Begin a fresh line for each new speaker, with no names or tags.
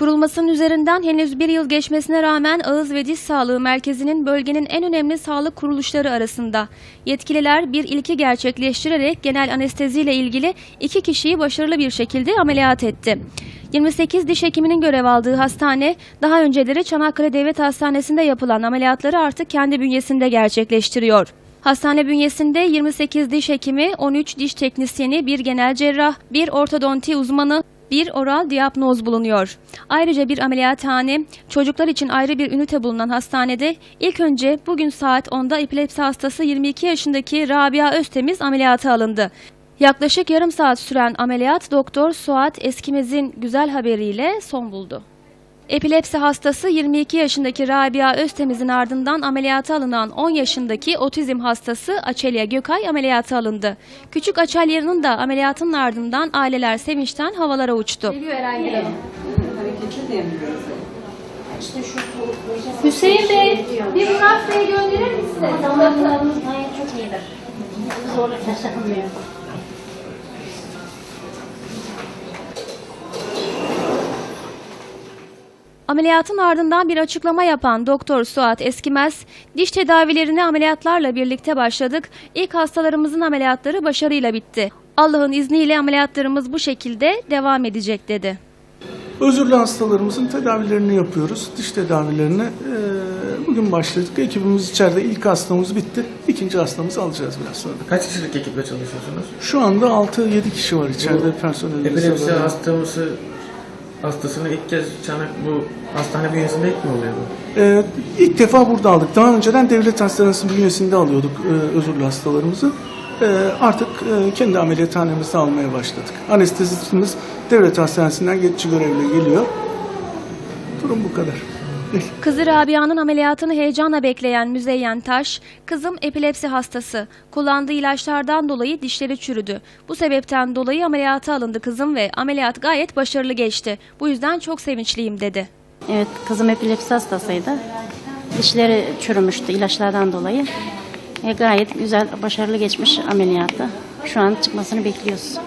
Kurulmasının üzerinden henüz bir yıl geçmesine rağmen Ağız ve Diş Sağlığı Merkezi'nin bölgenin en önemli sağlık kuruluşları arasında. Yetkililer bir ilki gerçekleştirerek genel anesteziyle ilgili iki kişiyi başarılı bir şekilde ameliyat etti. 28 diş hekiminin görev aldığı hastane, daha önceleri Çanakkale Devlet Hastanesi'nde yapılan ameliyatları artık kendi bünyesinde gerçekleştiriyor. Hastane bünyesinde 28 diş hekimi, 13 diş teknisyeni, bir genel cerrah, bir ortodonti uzmanı, bir oral diyapnoz bulunuyor. Ayrıca bir ameliyathane, çocuklar için ayrı bir ünite bulunan hastanede ilk önce bugün saat 10'da epilepsi hastası 22 yaşındaki Rabia Öztemiz ameliyata alındı. Yaklaşık yarım saat süren ameliyat Doktor Suat Eskimez'in güzel haberiyle son buldu. Epilepsi hastası 22 yaşındaki Rabia Öztemiz'in ardından ameliyata alınan 10 yaşındaki otizm hastası Açelya Gökay ameliyata alındı. Küçük Açelya'nın da ameliyatının ardından aileler sevinçten havalara uçtu. Hüseyin Bey, bir Murat Bey gönderir misiniz?
Damarlarımız gayet çok iyidir. Zorluk yaşanmıyor.
Ameliyatın ardından bir açıklama yapan Doktor Suat Eskimez, diş tedavilerine ameliyatlarla birlikte başladık. İlk hastalarımızın ameliyatları başarıyla bitti. Allah'ın izniyle ameliyatlarımız bu şekilde devam edecek dedi.
Özürlü hastalarımızın tedavilerini yapıyoruz. Diş tedavilerini eee, bugün başladık. Ekibimiz içeride ilk hastamız bitti. İkinci hastamızı alacağız biraz sonra.
Kaç kişilik ekiple çalışıyorsunuz?
Şu anda 6-7 kişi var içeride personelimiz.
Epilepsi hastamızı hastasını ilk kez Çanak bu hastane bünyesinde ilk mi oluyor bu?
Ee, ilk defa burada aldık. Daha önceden devlet hastanesi bünyesinde alıyorduk e, özürlü hastalarımızı. Ee, artık e, kendi ameliyathanemizde almaya başladık. Anestezistimiz devlet hastanesinden geçici görevle geliyor. Durum bu kadar.
Kızı Rabia'nın ameliyatını heyecanla bekleyen Müzeyyen Taş, kızım epilepsi hastası. Kullandığı ilaçlardan dolayı dişleri çürüdü. Bu sebepten dolayı ameliyata alındı kızım ve ameliyat gayet başarılı geçti. Bu yüzden çok sevinçliyim dedi.
Evet, kızım epilepsi hastasıydı. Dişleri çürümüştü ilaçlardan dolayı. E, gayet güzel, başarılı geçmiş ameliyatı. Şu an çıkmasını bekliyoruz.